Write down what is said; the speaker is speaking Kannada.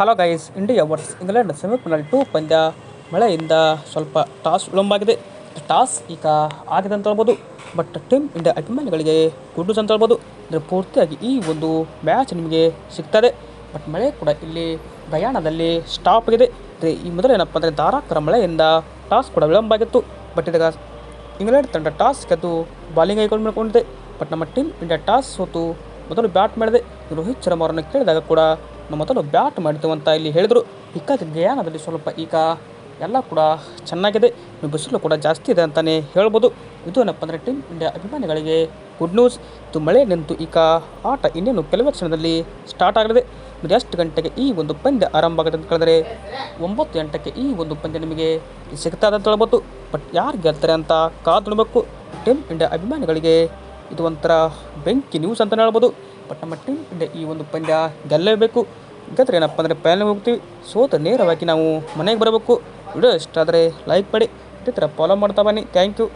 Hello guys India versus England semifinal two ಪಂದ್ಯ. ಮಳೆಯಿಂದ ಸ್ವಲ್ಪ ಟಾಸ್ ವಿಳಂಬವಾಗಿದೆ. ಟಾಸ್ ಈಗ ಆಗಿದೆ ಅಂತ ಹೇಳ್ಬೋದು. ಬಟ್ ಟೀಮ್ ಇಂಡಿಯಾ ಅಭಿಮಾನಿಗಳಿಗೆ ಗುಡ್ ನ್ಯೂಸ್ ಅಂತ ಹೇಳ್ಬೋದು. ಅಂದರೆ ಪೂರ್ತಿಯಾಗಿ ಈ ಒಂದು ಮ್ಯಾಚ್ ನಿಮಗೆ ಸಿಗ್ತದೆ ಬಟ್ ಮಳೆ ಕೂಡ ಇಲ್ಲಿ ಪ್ರಯಾಣದಲ್ಲಿ ಸ್ಟಾಪ್ ಆಗಿದೆ. ಈ ಮೊದಲು ಏನಪ್ಪ ಅಂದರೆ ಧಾರಾಕಾರ ಮಳೆಯಿಂದ ಟಾಸ್ ಕೂಡ ವಿಳಂಬ ಆಗಿತ್ತು ಬಟ್ ಇದಾಗ ಇಂಗ್ಲೆಂಡ್ ತಂಡ ಟಾಸ್ ಗೆದ್ದು ಬಾಲಿಂಗ್ ಕೈಗೊಂಡು ಮಾಡ್ಕೊಂಡಿದೆ. ಬಟ್ ನಮ್ಮ ಟೀಮ್ ಇಂಡಿಯಾ ಟಾಸ್ ಸೋತು ಮೊದಲು ಬ್ಯಾಟ್ ಮಾಡಿದೆ. ರೋಹಿತ್ ಶರ್ಮಾ ಅವರನ್ನು ಕೇಳಿದಾಗ ಕೂಡ ಮೊದಲು ಬ್ಯಾಟ್ ಮಾಡಿದ್ದೆವು ಅಂತ ಇಲ್ಲಿ ಹೇಳಿದರು. ಈಗ ಗಯಾನದಲ್ಲಿ ಸ್ವಲ್ಪ ಈಗ ಎಲ್ಲ ಕೂಡ ಚೆನ್ನಾಗಿದೆ. ಬಿಸಿಲು ಕೂಡ ಜಾಸ್ತಿ ಇದೆ ಅಂತಲೇ ಹೇಳ್ಬೋದು. ಇದು ಏನಪ್ಪ ಅಂದರೆ ಟೀಮ್ ಇಂಡಿಯಾ ಅಭಿಮಾನಿಗಳಿಗೆ ಗುಡ್ ನ್ಯೂಸ್ ಇದು ಮಳೆ ನಿಂತು ಈಗ ಆಟ ಇನ್ನೇನು ಕೆಲವೇ ಕ್ಷಣದಲ್ಲಿ ಸ್ಟಾರ್ಟ್ ಆಗಲಿದೆ ಎಷ್ಟು ಗಂಟೆಗೆ ಈ ಒಂದು ಪಂದ್ಯ ಆರಂಭ ಆಗುತ್ತೆ ಅಂತ ಕೇಳಿದ್ರೆ ಒಂಬತ್ತು ಗಂಟೆಗೆ ಈ ಒಂದು ಪಂದ್ಯ ನಿಮಗೆ ಸಿಗ್ತದೆ ಅಂತ ಹೇಳ್ಬೋದು. ಬಟ್ ಯಾರು ಗೆಲ್ತಾರೆ ಅಂತ ಕಾದು ನೋಡಬೇಕು. ಟೀಮ್ ಇಂಡಿಯಾ ಅಭಿಮಾನಿಗಳಿಗೆ ಇದು ಒಂಥರ ಬೆಂಕಿ ನ್ಯೂಸ್ ಅಂತಲೇ ಹೇಳ್ಬೋದು. ಬಟ್ ನಮ್ಮ ಟೀಮ್ ಇಂಡಿಯಾ ಈ ಒಂದು ಪಂದ್ಯ ಗೆಲ್ಲಲೇಬೇಕು. ಗೆದ್ರೆ ಏನಪ್ಪ ಅಂದರೆ ಪ್ಯಾನಲ್ಗೆ ಹೋಗ್ತೀವಿ ಸೋತ ನೇರವಾಗಿ ನಾವು ಮನೆಗೆ ಬರಬೇಕು. ವಿಡಿಯೋ ಇಷ್ಟ ಆದರೆ ಲೈಕ್ ಮಾಡಿ ಇದೇ ಥರ ಫಾಲೋ ಮಾಡ್ತಾ ಬನ್ನಿ. Thank you